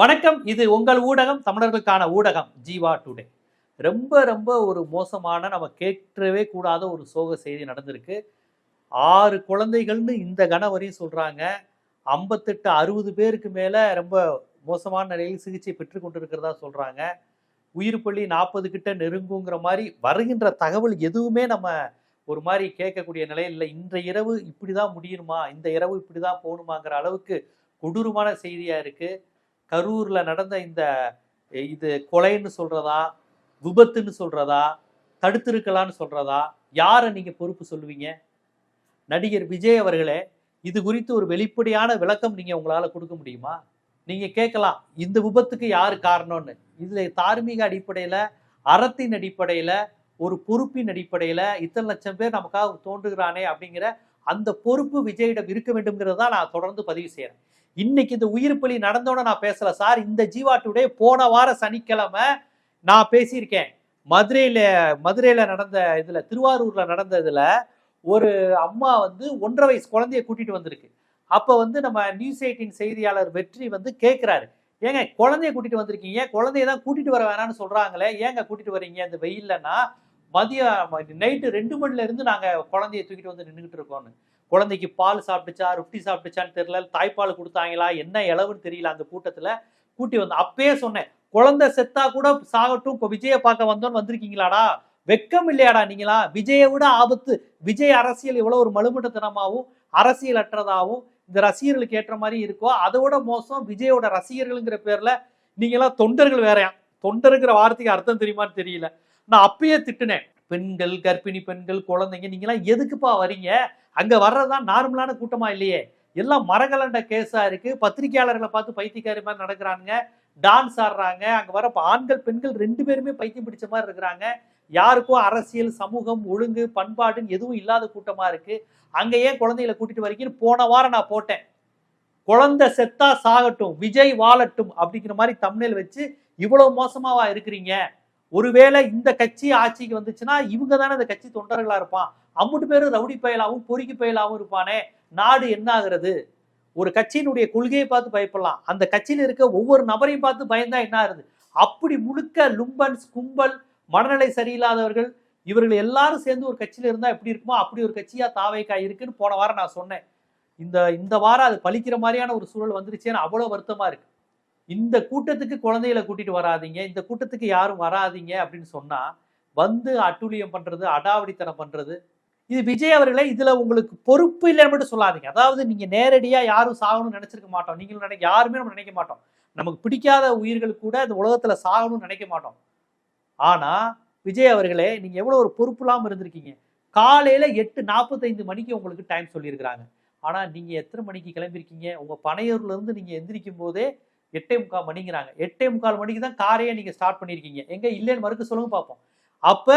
வணக்கம். இது உங்கள் ஊடகம் தமிழர்களுக்கான ஊடகம் ஜீவா டுடே. ரொம்ப ரொம்ப ஒரு மோசமான நம்ம கேட்கவே கூடாத ஒரு சோக செய்தி நடந்திருக்கு. ஆறு குழந்தைகள்னு இந்த கண வரையும் சொல்றாங்க. ஐம்பத்தெட்டு அறுபது பேருக்கு மேல ரொம்ப மோசமான நிலையில் சிகிச்சை பெற்று கொண்டிருக்கிறதா சொல்றாங்க. உயிர் பள்ளி நாற்பது கிட்ட நெருங்குங்கிற மாதிரி வருகின்ற தகவல் எதுவுமே நம்ம ஒரு மாதிரி கேட்கக்கூடிய நிலையில் இல்லை. இன்றைய இரவு இப்படிதான் முடியணுமா இந்த இரவு இப்படிதான் போகணுமாங்கிற அளவுக்கு கொடூரமான செய்தியா இருக்கு. கரூரில் நடந்த இந்த இது கொலைன்னு சொல்கிறதா விபத்துன்னு சொல்கிறதா தடுத்திருக்கலான்னு சொல்கிறதா யாரை நீங்கள் பொறுப்பு சொல்லுவீங்க? நடிகர் விஜய் அவர்களே இது குறித்து ஒரு வெளிப்படையான விளக்கம் நீங்கள் உங்களால் கொடுக்க முடியுமா? நீங்கள் கேட்கலாம் இந்த விபத்துக்கு யார் காரணம்னு. இதில் தார்மீக அடிப்படையில் அறத்தின் அடிப்படையில் ஒரு பொறுப்பின் அடிப்படையில் இத்தனை லட்சம் பேர் நமக்காக தோன்றுகிறானே அப்படிங்கிற அந்த பொறுப்பு விஜயிடம் இருக்க வேண்டும்ங்கிறத நான் தொடர்ந்து பதிவு செய்கிறேன் இன்னைக்கு இந்த உயிர் பலி நடந்தோட நான் பேசல. சார் இந்த ஜீவா டுடே போன வார சனிக்கிழமை நான் பேசியிருக்கேன். மதுரையில மதுரையில நடந்த இதுல திருவாரூர்ல நடந்த இதுல ஒரு அம்மா வந்து ஒன்றரை வயசு குழந்தைய கூட்டிட்டு வந்திருக்கு. அப்ப வந்து நம்ம நியூஸ் எயிட்டின் செய்தியாளர் வெற்றி வந்து கேட்கிறாரு ஏங்க குழந்தைய கூட்டிட்டு வந்திருக்கீங்க. குழந்தைய தான் கூட்டிட்டு வர வேணாம்னு சொல்றாங்களே? ஏங்க கூட்டிட்டு வரீங்க? இந்த வெயில்லன்னா மதியம் நைட்டு ரெண்டு மணில இருந்து நாங்க குழந்தைய தூக்கிட்டு வந்து நின்றுட்டு இருக்கோம்னு. குழந்தைக்கு பால் சாப்பிட்டுச்சா ரொட்டி சாப்பிட்டுச்சான்னு தெரியல தாய்ப்பால் கொடுத்தாங்களா என்ன இளவுன்னு தெரியல அந்த கூட்டத்தில். கூட்டி வந்து அப்பயே சொன்னேன் குழந்தை செத்தா கூட சாகட்டும் இப்போ விஜயை பார்க்க வந்தோன்னு வந்திருக்கீங்களாடா? வெக்கம் இல்லையாடா நீங்களா? விஜயை விட ஆபத்து. விஜய் அரசியல் இவ்வளோ ஒரு மலுமட்டத்தனமாகவும் அரசியல் அற்றதாகவும் இந்த ரசிகர்களுக்கு ஏற்ற மாதிரி இருக்கோ அதை விட மோசம் விஜயோட ரசிகர்கள்ங்கிற பேரில் நீங்களாம் தொண்டர்கள் வேறையா? தொண்டருங்கிற வார்த்தைக்கு அர்த்தம் தெரியுமான்னு தெரியல. நான் அப்பயே திட்டுனேன். பெண்கள் கர்ப்பிணி பெண்கள் குழந்தைங்க நீங்களாம் எதுக்குப்பா வரீங்க? அங்கே வர்றதுதான் நார்மலான கூட்டமாக இல்லையே? எல்லாம் மரகலண்ட கேஸாக இருக்குது பத்திரிகையாளர்களை பார்த்து பைத்தியக்காரி மாதிரி நடக்கிறாங்க டான்ஸ் ஆடுறாங்க. அங்கே வர ஆண்கள் பெண்கள் ரெண்டு பேருமே பைத்தியம் பிடிச்ச மாதிரி இருக்கிறாங்க. யாருக்கும் அரசியல் சமூகம் ஒழுங்கு பண்பாடுன்னு எதுவும் இல்லாத கூட்டமாக இருக்குது அங்கே ஏன் குழந்தைகளை கூட்டிட்டு வரீங்கன்னு போன வாரம் நான் போட்டேன். குழந்தை செத்தா சாகட்டும் விஜய் வாழட்டும் அப்படிங்கிற மாதிரி தமிழில் வச்சு இவ்வளவு மோசமாவா இருக்கிறீங்க? ஒருவேளை இந்த கட்சி ஆட்சிக்கு வந்துச்சுன்னா இவங்க தானே இந்த கட்சி தொண்டர்களா இருப்பான்? அம்முட்டு பேரும் ரவுடி பயலாவும் பொறுக்கி பயலாவும் இருப்பானே? நாடு என்ன ஆகுறது ஒரு கட்சியினுடைய கொள்கையை பார்த்து பயப்படலாம். அந்த கட்சியில் இருக்க ஒவ்வொரு நபரையும் பார்த்து பயந்தா என்ன ஆகுது? அப்படி முழுக்க லும்பன்ஸ் கும்பல் மனநிலை சரியில்லாதவர்கள் இவர்கள் எல்லாரும் சேர்ந்து ஒரு கட்சியில இருந்தா எப்படி இருக்குமோ அப்படி ஒரு கட்சியா தாவைக்கா இருக்குன்னு போன வாரம் நான் சொன்னேன். இந்த இந்த வாரம் அது பழிக்கிற மாதிரியான ஒரு சூழல் வந்துருச்சேன்னு அவ்வளவு வருத்தமா இருக்கு. இந்த கூட்டத்துக்கு குழந்தைகளை கூட்டிட்டு வராதீங்க இந்த கூட்டத்துக்கு யாரும் வராதீங்க அப்படின்னு சொன்னா வந்து அட்டூழியம் பண்றது அடாவடித்தனம் பண்றது இது விஜய் அவர்களே இதுல உங்களுக்கு பொறுப்பு இல்லைன்னு மட்டும் சொல்லாதீங்க. அதாவது நீங்க நேரடியா யாரும் சாகணும்னு நினைச்சிருக்க மாட்டோம். நீங்களும் நினைக்க யாருமே நம்ம நினைக்க மாட்டோம். நமக்கு பிடிக்காத உயிர்கள் கூட இந்த உலகத்துல சாகணும்னு நினைக்க மாட்டோம். ஆனா விஜய் அவர்களே நீங்க எவ்வளவு ஒரு பொறுப்பு இல்லாம இருந்திருக்கீங்க. காலையில எட்டு நாற்பத்தைந்து மணிக்கு உங்களுக்கு டைம் சொல்லியிருக்கிறாங்க. ஆனா நீங்க எத்தனை மணிக்கு கிளம்பிருக்கீங்க உங்க பனையூர்ல இருந்து நீங்க எந்திரிக்கும் போதே எட்டே முக்கால் மணிங்கிறாங்க. எட்டே முக்கால் மணிக்கு தான் காரையே நீங்கள் ஸ்டார்ட் பண்ணியிருக்கீங்க எங்கே இல்லைன்னு மறுக்க சொல்லுங்க பார்ப்போம் அப்போ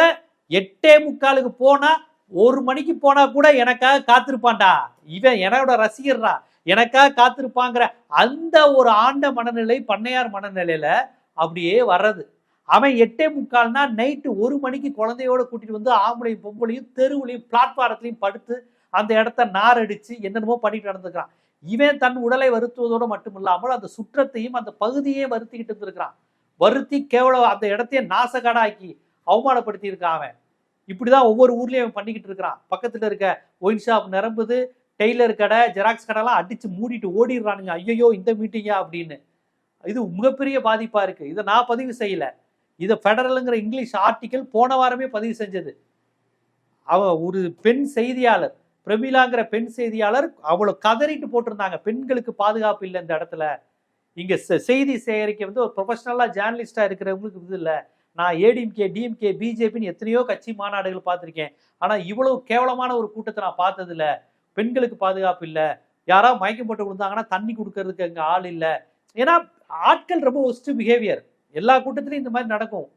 எட்டே முக்காலுக்கு போனால் ஒரு மணிக்கு போனால் கூட எனக்காக காத்திருப்பான்டா. இவன் என்னோட ரசிகர்ரா. எனக்காக காத்திருப்பாங்கிற அந்த ஒரு ஆண்ட மனநிலை பண்ணையார் மனநிலையில் அப்படியே வர்றது. அவன் எட்டே முக்கால்னா நைட்டு ஒரு மணிக்கு குழந்தையோட கூட்டிட்டு வந்து ஆம்பளையும் பொம்பளையும் தெருவுலையும் பிளாட்பாரத்திலையும் படுத்து அந்த இடத்த நார் அடிச்சு என்னென்னமோ பண்ணிட்டு நடந்துக்கிறான். இவன் தன் உடலை வருத்துவதோடு மட்டுமில்லாமல் அந்த சுற்றத்தையும் அந்த பகுதியே வருத்திக்கிட்டு இருந்திருக்கிறான். வருத்தி கேவலம் அந்த இடத்தையே நாசகடாக்கி அவமானப்படுத்தி இருக்கான் அவன். இப்படிதான் ஒவ்வொரு ஊர்லயும் அவன் பண்ணிக்கிட்டு இருக்கிறான். பக்கத்துல இருக்க ஒயின் ஷாப் நிரம்புது டெய்லர் கடை ஜெராக்ஸ் கடைலாம் அடிச்சு மூடிட்டு ஓடிடுறானுங்க. ஐயோ இந்த மீட்டிங்கா அப்படின்னு. இது மிகப்பெரிய பாதிப்பா இருக்கு. இதை நான் பதிவு செய்யல. இதை ஃபெடரலுங்கிற இங்கிலீஷ் ஆர்டிக்கல் போன வாரமே பதிவு செஞ்சது. அவ ஒரு பெண் செய்தியாளர். பிரமிளாங்கிற பெண் செய்தியாளர் அவ்வளோ கதறிட்டு போட்டிருந்தாங்க. பெண்களுக்கு பாதுகாப்பு இல்லை இந்த இடத்துல. இங்க செய்தி சேகரிக்க வந்து ஒரு ப்ரொஃபஷனலா ஜேர்னலிஸ்டா இருக்கிறவங்களுக்கு இது இல்லை. நான் ஏடிஎம்கே டிஎம்கே பிஜேபின்னு எத்தனையோ கட்சி மாநாடுகள் பார்த்துருக்கேன். ஆனா இவ்வளவு கேவலமான ஒரு கூட்டத்தை நான் பார்த்ததில்ல பெண்களுக்கு பாதுகாப்பு இல்லை. யாராவது மயக்கம் போட்டு விழுந்தாங்கன்னா தண்ணி கொடுக்கறதுக்கு அங்கே ஆள் இல்லை. ஏன்னா ஆட்கள் ரொம்ப ஒஸ்ட் பிஹேவியர் எல்லா கூட்டத்திலையும் இந்த மாதிரி நடக்கும்.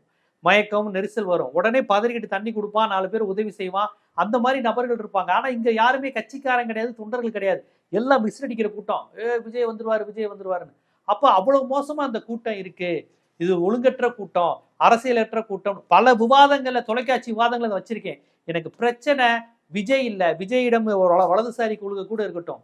மயக்கம் நெரிசல் வரும். உடனே பதறிக்கிட்டு தண்ணி கொடுப்பான் நாலு பேர் உதவி செய்வான். அந்த மாதிரி நபர்கள் இருப்பாங்க. ஆனால் இங்கே யாருமே கட்சிக்காரன் கிடையாது தொண்டர்கள் கிடையாது. எல்லாம் மிஸ் அடிக்கிற கூட்டம். ஏ விஜய் வந்துருவார் விஜய் வந்துருவாருன்னு. அப்போ அவ்வளோ மோசமாக அந்த கூட்டம் இருக்கு. இது ஒழுங்கற்ற கூட்டம் அரசியலற்ற கூட்டம். பல விவாதங்களில் தொலைக்காட்சி விவாதங்களை நான் வச்சிருக்கேன். எனக்கு பிரச்சனை விஜய் இல்லை. விஜயிடம் ஒரு வலதுசாரி கொள்கை கூட இருக்கட்டும்.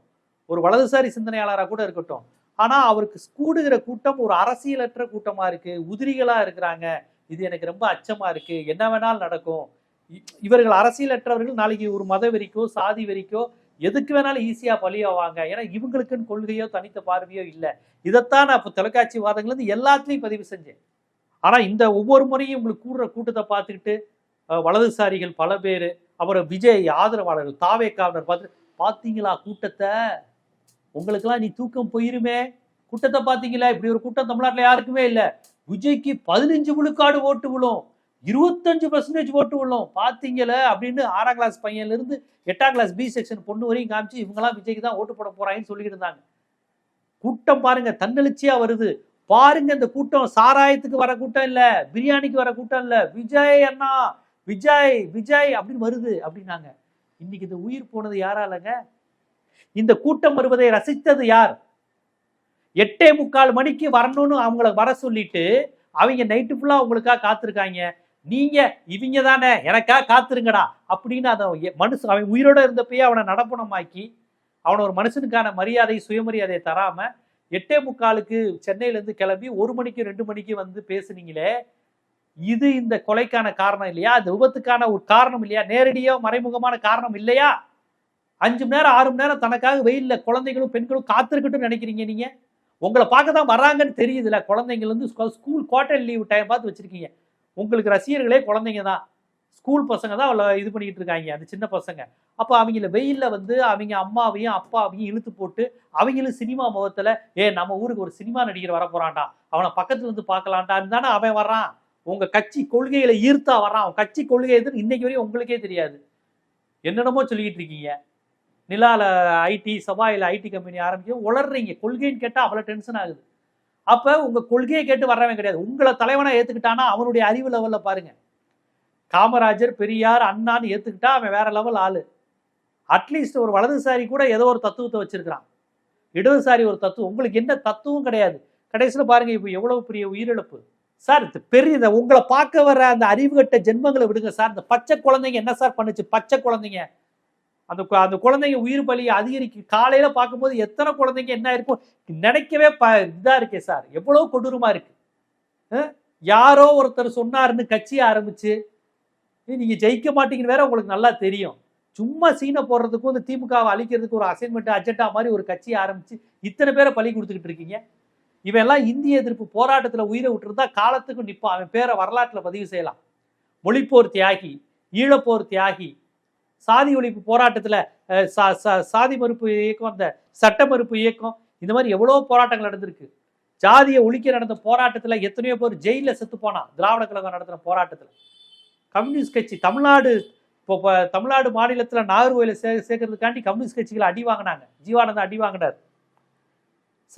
ஒரு வலதுசாரி சிந்தனையாளராக கூட இருக்கட்டும். ஆனால் அவருக்கு கூடுகிற கூட்டம் ஒரு அரசியலற்ற கூட்டமாக இருக்குது உதிரிகளாக இருக்கிறாங்க. இது எனக்கு ரொம்ப அச்சமா இருக்கு. என்ன வேணாலும் நடக்கும். இ- இவர்கள் அரசியலற்றவர்கள் நாளைக்கு ஒரு மத வெறிக்கோ சாதி வெறிக்கோ எதுக்கு வேணாலும் ஈஸியா பழியாவாங்க ஏன்னா இவங்களுக்குன்னு கொள்கையோ தனித்த பார்வையோ இல்லை. இதைத்தான் நான் இப்போ தொலைக்காட்சி வாதங்கள் இருந்து எல்லாத்துலயும் பதிவு செஞ்சேன். ஆனா இந்த ஒவ்வொரு முறையும் உங்களுக்கு கூடுற கூட்டத்தை பார்த்துக்கிட்டு அஹ், வலதுசாரிகள் பல பேர் அப்புறம் விஜய் ஆதரவாளர்கள் தாவேக்காவினர் பார்த்து பார்த்தீங்களா கூட்டத்தை? உங்களுக்கெல்லாம் நீ தூக்கம் போயிருமே. கூட்டத்தை பார்த்தீங்களா இப்படி ஒரு கூட்டம் தமிழ்நாட்டில் யாருக்குமே இல்லை. விஜய்க்கு பதினஞ்சு விழுக்காடு ஓட்டு விழும். இருபத்தஞ்சு பர்சன்டேஜ் ஓட்டு விழும். பார்த்தீங்களே அப்படின்னு ஆறாம் கிளாஸ் பையன்ல இருந்து எட்டாம் கிளாஸ் பி செக்ஷன் பொண்ணு வரையும் காமிச்சு இவங்கெல்லாம் விஜய்க்கு தான் ஓட்டு போட போறாங்கன்னு சொல்லிட்டு இருந்தாங்க. கூட்டம் பாருங்க தன்னெழுச்சியா வருது. பாருங்க இந்த கூட்டம் சாராயத்துக்கு வர கூட்டம் இல்ல பிரியாணிக்கு வர கூட்டம் இல்ல. விஜய் அண்ணா விஜய் விஜய் அப்படின்னு வருது அப்படின்னாங்க. இன்னைக்கு இந்த உயிர் போனது யாராலங்க? இந்த கூட்டம் வருவதை ரசித்தது யார்? எட்டே முக்கால் மணிக்கு வரணும்னு அவங்கள வர சொல்லிட்டு அவங்க நைட்டு ஃபுல்லாக உங்களுக்காக காத்திருக்காங்க. நீங்க இவங்க தானே எனக்கா காத்துருங்கடா அப்படின்னு அதை மனுஷன் மனுஷ அவன் உயிரோட இருந்தப்பயே அவனை நடப்பணமாக்கி அவனை ஒரு மனுஷனுக்கான மரியாதை சுயமரியாதையை தராம எட்டே முக்காலுக்கு சென்னையிலேருந்து கிளம்பி ஒரு மணிக்கு ரெண்டு மணிக்கு வந்து பேசுனீங்களே இது இந்த கொலைக்கான காரணம் இல்லையா? இந்த விபத்துக்கான ஒரு காரணம் இல்லையா? நேரடியோ மறைமுகமான காரணம் இல்லையா? அஞ்சு மணி நேரம் ஆறு மணி நேரம் தனக்காக வெயில்ல குழந்தைகளும் பெண்களும் காத்திருக்கட்டும் நினைக்கிறீங்க நீங்கள் உங்களை பார்க்க தான் வர்றாங்கன்னு தெரியுதுல குழந்தைங்கலேருந்து வந்து ஸ்கூல் குவார்டர் லீவ் டைம் பார்த்து வச்சிருக்கீங்க. உங்களுக்கு ரசிகர்களே குழந்தைங்க தான். ஸ்கூல் பசங்க தான் அவளை இது பண்ணிக்கிட்டு இருக்காங்க அந்த சின்ன பசங்க. அப்போ அவங்கள வெயில்ல வந்து அவங்க அம்மாவையும் அப்பாவையும் இழுத்து போட்டு அவங்களும் சினிமா முகத்தில் ஏ நம்ம ஊருக்கு ஒரு சினிமா நடிகர் வர அவனை பக்கத்துல இருந்து பார்க்கலான்டான்னு தானே அவன் வர்றான். உங்கள் கட்சி கொள்கைகளை ஈர்த்தா வர்றான். அவன் கட்சி கொள்கை எதுன்னு இன்னைக்கு வரையும் உங்களுக்கே தெரியாது. என்னென்னமோ சொல்லிக்கிட்டு இருக்கீங்க. நிலால ஐடி சபாயில் ஐடி கம்பெனி ஆரம்பிச்சு உளர்றீங்க கொள்கைன்னு கேட்டால் அவ்வளோ டென்ஷன் ஆகுது. அப்போ உங்கள் கொள்கையை கேட்டு வர்றவன் கிடையாது. உங்களை தலைவனை ஏற்றுக்கிட்டானா அவனுடைய அறிவு லெவல்ல பாருங்கள் காமராஜர் பெரியார் அண்ணான்னு ஏற்றுக்கிட்டா அவன் வேற லெவல் ஆள். அட்லீஸ்ட் ஒரு வலதுசாரி கூட ஏதோ ஒரு தத்துவத்தை வச்சிருக்கிறான். இடதுசாரி ஒரு தத்துவம். உங்களுக்கு என்ன தத்துவம் கிடையாது. கடைசியில் பாருங்கள் இப்போ எவ்வளோ பெரிய உயிரிழப்பு. சார் இது பெரிய இந்த உங்களை பார்க்க வர அந்த அறிவு கட்ட ஜென்மங்களை விடுங்க சார். இந்த பச்சை குழந்தைங்க என்ன சார் பண்ணுச்சு? பச்சை குழந்தைங்க. அந்த கு- அந்த குழந்தைங்க உயிர் பலி அதிகரிக்கு காலையில பார்க்கும்போது எத்தனை குழந்தைங்க என்ன இருக்கும் நினைக்கவே ப இதா இருக்கே சார். எவ்வளவு கொடூரமா இருக்கு. யாரோ ஒருத்தர் சொன்னாருன்னு கட்சி ஆரம்பிச்சு நீங்க ஜெயிக்க மாட்டீங்கன்னு வேற உங்களுக்கு நல்லா தெரியும். சும்மா சீனை போடுறதுக்கும் இந்த திமுகவை அழிக்கிறதுக்கு ஒரு அசைன்மெண்ட் அஜெண்டா மாதிரி ஒரு கட்சி ஆரம்பிச்சு இத்தனை பேரை பலி கொடுத்துக்கிட்டு இருக்கீங்க. இவன் எல்லாம் இந்திய எதிர்ப்பு போராட்டத்தில் உயிரை விட்டுருந்தா காலத்துக்கும் நிற்பான் அவன் பேரை வரலாற்றில் பதிவு செய்யலாம். மொழிப்போர் தியாகி ஈழப்போர் தியாகி சாதி ஒழிப்பு போராட்டத்தில் சா- சா- சாதி மறுப்பு இயக்கம் அந்த சட்ட மறுப்பு இயக்கம் இந்த மாதிரி எவ்வளோ போராட்டங்கள் நடந்திருக்கு. ஜாதியை ஒழிக்க நடந்த போராட்டத்தில் எத்தனையோ பேர் ஜெயிலில் செத்து போனான். திராவிட கழகம் நடத்தின போராட்டத்தில். கம்யூனிஸ்ட் கட்சி தமிழ்நாடு இப்போ தமிழ்நாடு மாநிலத்தில் நாகர்கோயிலை சே சேர்க்கறதுக்காண்டி கம்யூனிஸ்ட் கட்சிகளை அடி வாங்கினாங்க. ஜீவானந்தம் அடி வாங்கினார்.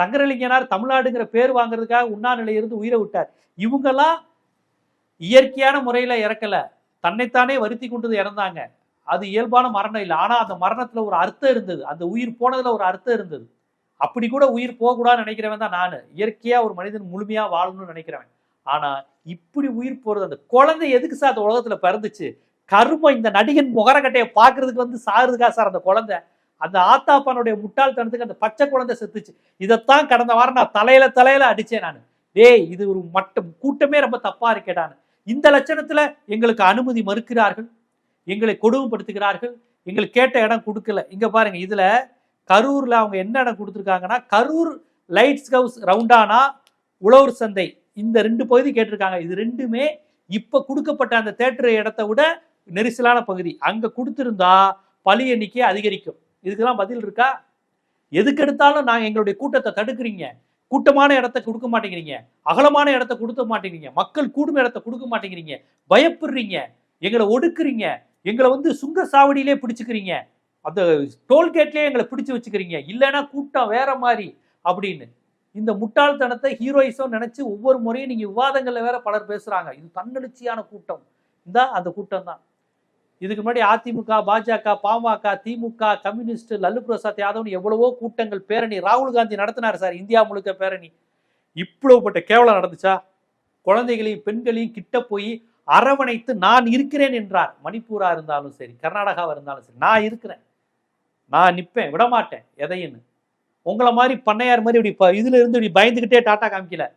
சங்கரலிங்கனார் தமிழ்நாடுங்கிற பேர் வாங்குறதுக்காக உண்ணாநிலை இருந்து உயிரை விட்டார். இவங்கெல்லாம் இயற்கையான முறையில் இறக்கல. தன்னைத்தானே வருத்தி கொண்டு இறந்தாங்க. அது இயல்பான மரணம் இல்லை. ஆனால் அந்த மரணத்தில் ஒரு அர்த்தம் இருந்தது. அந்த உயிர் போனதில் ஒரு அர்த்தம் இருந்தது. அப்படி கூட உயிர் போகக்கூடாதுன்னு நினைக்கிறவன் தான் நான். இயற்கையாக ஒரு மனிதன் முழுமையாக வாழணும்னு நினைக்கிறவன். ஆனால் இப்படி உயிர் போகிறது அந்த குழந்தை எதுக்கு சார் அந்த உலகத்துல பிறந்துச்சு? கருமம் இந்த நடிகன் முகரக்கட்டையை பார்க்கறதுக்கு வந்து சாருதுக்கா சார் அந்த குழந்தை? அந்த ஆத்தாப்பானுடைய முட்டாள்தனத்துக்கு அந்த பச்சை குழந்தை செத்துச்சு. இதைத்தான் கடந்த வாரம் நான் தலையில தலையில அடிச்சேன் நான். டேய் இது ஒரு மட்டம் கூட்டமே ரொம்ப தப்பா இருக்கேடான்னு இந்த லட்சணத்துல எங்களுக்கு அனுமதி மறுக்கிறார்கள்? எங்களை கொடுமைப்படுத்துகிறார்கள். எங்களுக்கு கேட்ட இடம் கொடுக்கல. இங்க பாருங்க இதுல கரூர்ல அவங்க என்ன இடம் கொடுத்துருக்காங்கன்னா கரூர் லைட்ஸ் ஹவுஸ் ரவுண்டானா உழவர் சந்தை. இந்த ரெண்டு பகுதி கேட்டிருக்காங்க. இது ரெண்டுமே இப்ப கொடுக்கப்பட்ட அந்த தேட்டர் இடத்தை விட நெரிசலான பகுதி. அங்க கொடுத்திருந்தா பலி எண்ணிக்கை அதிகரிக்கும். இதுக்கெல்லாம் பதில் இருக்கா? எதுக்கு எடுத்தாலும் எங்களுடைய கூட்டத்தை தடுக்கிறீங்க. கூட்டமான இடத்த கொடுக்க மாட்டேங்கிறீங்க. அகலமான இடத்த கொடுக்க மாட்டேங்கிறீங்க. மக்கள் கூடும் இடத்த கொடுக்க மாட்டேங்கிறீங்க. பயப்படுறீங்க. எங்களை ஒடுக்குறீங்க. எங்களை வந்து சுங்க சாவடியிலே பிடிச்சிக்கிறீங்க. அந்த டோல்கேட்லேயே எங்களை பிடிச்சி வச்சுக்கிறீங்க. இல்லைன்னா கூட்டம் வேற மாதிரி அப்படின்னு. இந்த முட்டாள்தனத்தை ஹீரோயிசம் நினைச்சு ஒவ்வொரு முறையும் நீங்கள் விவாதங்களில் வேற பலர் பேசுகிறாங்க இது தன்னெழுச்சியான கூட்டம். இந்த அந்த கூட்டம் தான் இதுக்கு முன்னாடி அதிமுக பாஜக பாமக திமுக கம்யூனிஸ்ட் லல்லு பிரசாத் யாதவ்னு எவ்வளவோ கூட்டங்கள் பேரணி ராகுல் காந்தி நடத்தினார் சார். இந்தியா முழுக்க பேரணி. இவ்வளவுப்பட்ட கேவலம் நடந்துச்சா? குழந்தைகளையும் பெண்களையும் கிட்ட போய் அரவணைத்து நான் இருக்கிறேன் என்றார். மணிப்பூரா இருந்தாலும் சரி கர்நாடகாவா இருந்தாலும் சரி நான் இருக்கிறேன். நான் நிற்பேன் விடமாட்டேன். எதையும். உங்களை மாதிரி பண்ணையார் மாதிரி இப்படி ப- இதுல இருந்து இப்படி பயந்துகிட்டே டாட்டா காமிக்கல.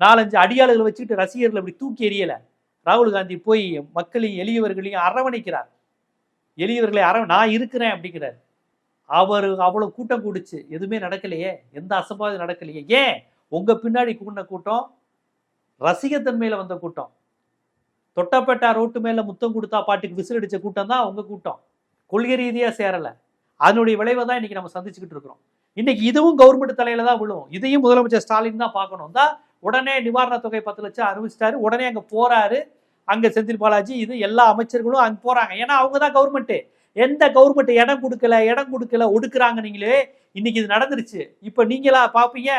நாலஞ்சு அடியாளர்களை வச்சுக்கிட்டு ரசிகர்களை இப்படி தூக்கி எறியல. ராகுல் காந்தி போய் மக்களையும் எளியவர்களையும் அரவணைக்கிறார். எளியவர்களை அற நான் இருக்கிறேன் அப்படிங்கிறார். அவர் அவ்வளவு கூட்டம் கூடிச்சு. எதுவுமே நடக்கலையே. எந்த அசம்பாவிதம் நடக்கலையே. ஏன்? உங்க பின்னாடி கூடின கூட்டம் ரசிகத்தன்மையில வந்த கூட்டம். தொட்டப்பேட்டா ரோட்டு மேல முத்தம் கொடுத்தா பாட்டுக்கு விசில் அடிச்ச கூட்டம் தான் உங்க கூட்டம். கொள்கை ரீதியா சேரல. அதனுடைய விளைவை தான் இன்னைக்கு நம்ம சந்திச்சுக்கிட்டு இருக்கிறோம். இன்னைக்கு இதுவும் கவர்மெண்ட் தலையில தான் விழும். இதையும் முதலமைச்சர் ஸ்டாலின் தான் பார்க்கணும். தான் உடனே நிவாரணத் தொகை பத்து லட்சம் அறிவிச்சிட்டாரு. உடனே அங்க போறாரு. அங்க செந்தில் பாலாஜி இது எல்லா அமைச்சர்களும் அங்க போறாங்க. ஏன்னா அவங்க தான் கவர்மெண்ட் எந்த கவர்மெண்ட் இடம் கொடுக்கல இடம் கொடுக்கல ஒடுக்குறாங்க நீங்களே இன்னைக்கு இது நடந்துருச்சு. இப்ப நீங்களா பாப்பீங்க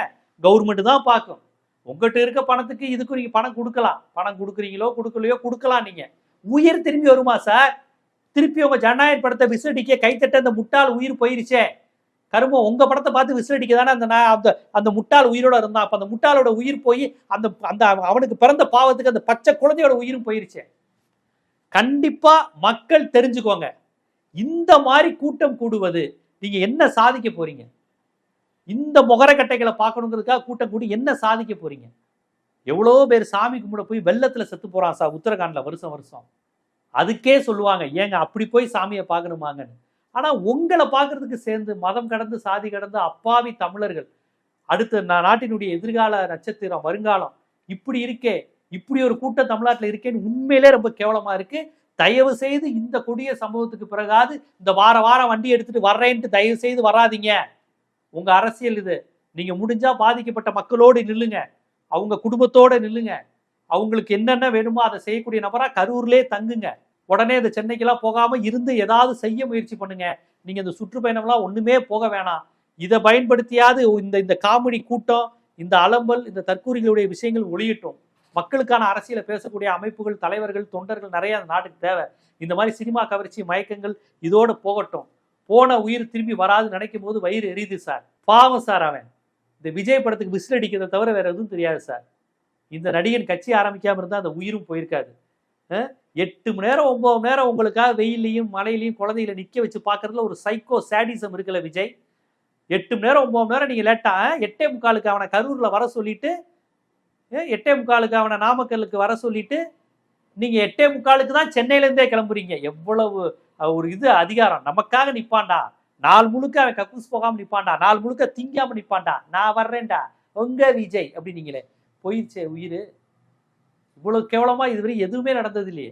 கவர்மெண்ட் தான் பார்க்கும். உங்ககிட்ட இருக்க பணத்துக்கு இதுக்கு நீங்க பணம் கொடுக்கலாம். பணம் கொடுக்குறீங்களோ கொடுக்கலையோ கொடுக்கலாம் நீங்க. உயிர் திரும்பி வருமா சார் திருப்பி உங்க ஜனநாயக படத்தை விசிலடிக்க கைத்தட்ட அந்த முட்டாள் உயிர் போயிருச்சே. கருமம் உங்க படத்தை பார்த்து விசிலடிக்க தானே அந்த நான் அந்த அந்த முட்டாள் உயிரோட இருந்தான். அப்ப அந்த முட்டாளோட உயிர் போய் அந்த அந்த அவனுக்கு பிறந்த பாவத்துக்கு அந்த பச்சை குழந்தையோட உயிரும் போயிருச்சே. கண்டிப்பா மக்கள் தெரிஞ்சுக்கோங்க. இந்த மாதிரி கூட்டம் கூடுவது நீங்க என்ன சாதிக்க போறீங்க? இந்த முகரக்கட்டைகளை பார்க்கணுங்கிறதுக்காக கூட்டம் கூடி என்ன சாதிக்க போறீங்க? எவ்வளோ பேர் சாமி கும்பிட போய் வெள்ளத்தில் செத்து போகிறான் சார் உத்தரகாண்டில் வருஷம் வருஷம். அதுக்கே சொல்லுவாங்க ஏங்க அப்படி போய் சாமியை பார்க்கணுமாங்கன்னு. ஆனால் உங்களை பார்க்கறதுக்கு சேர்ந்து மதம் கடந்து சாதி கடந்து அப்பாவி தமிழர்கள் அடுத்த நாட்டினுடைய எதிர்கால நட்சத்திரம் வருங்காலம் இப்படி இருக்கே இப்படி ஒரு கூட்டம் தமிழ்நாட்டில் இருக்கேன்னு உண்மையிலே ரொம்ப கேவலமாக இருக்குது தயவு செய்து இந்த கொடிய சம்பவத்துக்கு பிறகாது இந்த வார வாரம் வண்டி எடுத்துட்டு வர்றேன்ட்டு தயவு செய்து வராதீங்க. உங்க அரசியல் இது. நீங்க முடிஞ்சா பாதிக்கப்பட்ட மக்களோடு நில்லுங்க. அவங்க குடும்பத்தோட நில்லுங்க. அவங்களுக்கு என்னென்ன வேணுமோ அதை செய்யக்கூடிய நபரா கரூர்லேயே தங்குங்க. உடனே இந்த சென்னைக்கெல்லாம் போகாம இருந்து ஏதாவது செய்ய முயற்சி பண்ணுங்க. நீங்க இந்த சுற்றுப்பயணம்லாம் ஒண்ணுமே போக வேணாம். இதை பயன்படுத்தியாவது இந்த இந்த காமெடி கூட்டம் இந்த அலம்பல் இந்த தற்கூரிகளுடைய விஷயங்கள் ஒளியட்டும் மக்களுக்கான அரசியலை பேசக்கூடிய அமைப்புகள் தலைவர்கள் தொண்டர்கள் நிறைய அந்த நாட்டுக்கு தேவை. இந்த மாதிரி சினிமா கவர்ச்சி மயக்கங்கள் இதோடு போகட்டும். போன உயிர் திரும்பி வராது நினைக்கும் போது வயிறு எரியுது சார். பாவம் சார் அவன். இந்த விஜய் படத்துக்கு விசில் அடிக்கிறத தவிர வேற எதுவும் தெரியாது சார். இந்த நடிகன் கட்சி ஆரம்பிக்காம இருந்தால் அந்த உயிரும் போயிருக்காது. எட்டு மணி நேரம் ஒன்பது மணி நேரம் உங்களுக்காக வெயிலையும் மழையிலையும் குழந்தைகளை நிற்க வச்சு பார்க்கறதுல ஒரு சைக்கோ சாடிசம் இருக்குல்ல விஜய். எட்டு மணி நேரம் ஒன்பது மணி நேரம் நீங்கள் லேட்டா எட்டே முக்காலுக்கு அவனை கரூரில் வர சொல்லிட்டு எட்டே முக்காலுக்கு அவனை நாமக்கல்லுக்கு வர சொல்லிட்டு நீங்க எட்டே முக்காலுக்கு தான் சென்னையிலேருந்தே கிளம்புறீங்க. எவ்வளவு ஒரு இது அதிகாரம். நமக்காக நிப்பான்டா நாள் முழுக்க அவன் கக்கூஸ் போகாம நிப்பான்டா நாள் முழுக்க திங்காம நிப்பான்டா நான் வர்றேன்டா. உங்க விஜய்? அப்படின்னீங்களே. போயிடுச்சே உயிர். இவ்வளவு கேவலமா இதுவரை எதுவுமே நடந்தது இல்லையே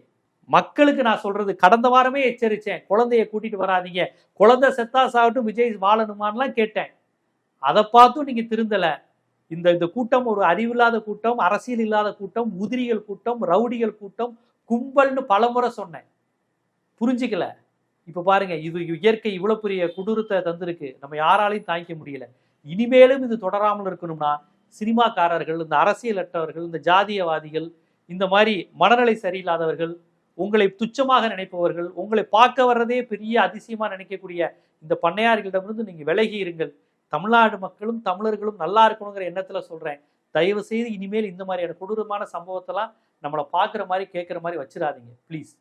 மக்களுக்கு நான் சொல்றது கடந்த வாரமே எச்சரிச்சேன். குழந்தைய கூட்டிட்டு வராதீங்க. குழந்தை செத்தா சாகட்டும் விஜய் வாழணுமான்லாம் கேட்டேன். அதை பார்த்தும் நீங்க திருந்தலை. இந்த இந்த கூட்டம் ஒரு அறிவில்லாத கூட்டம் அரசியல் இல்லாத கூட்டம் உதிரிகள் கூட்டம் ரவுடிகள் கூட்டம் கும்பல்னு பலமுறை சொன்னேன். புரிஞ்சுக்கல? இப்போ பாருங்க இது இயற்கை இவ்வளோ பெரிய கொடூரத்தை தந்திருக்கு. நம்ம யாராலையும் தாங்கிக்க முடியல. இனிமேலும் இது தொடராமல் இருக்கணும்னா சினிமாக்காரர்கள் இந்த அரசியலற்றவர்கள் இந்த ஜாதியவாதிகள் இந்த மாதிரி மனநிலை சரியில்லாதவர்கள் உங்களை துச்சமாக நினைப்பவர்கள் உங்களை பார்க்க வர்றதே பெரிய அதிசயமாக நினைக்கக்கூடிய இந்த பண்ணையார்களிடமிருந்து நீங்கள் விலகி இருங்கள். தமிழ்நாடு மக்களும் தமிழர்களும் நல்லா இருக்கணுங்கிற எண்ணத்துல சொல்றேன். தயவு செய்து இனிமேல் இந்த மாதிரியான கொடூரமான சம்பவத்தெல்லாம் நம்மளை பார்க்குற மாதிரி கேட்குற மாதிரி வச்சிடாதீங்க ப்ளீஸ்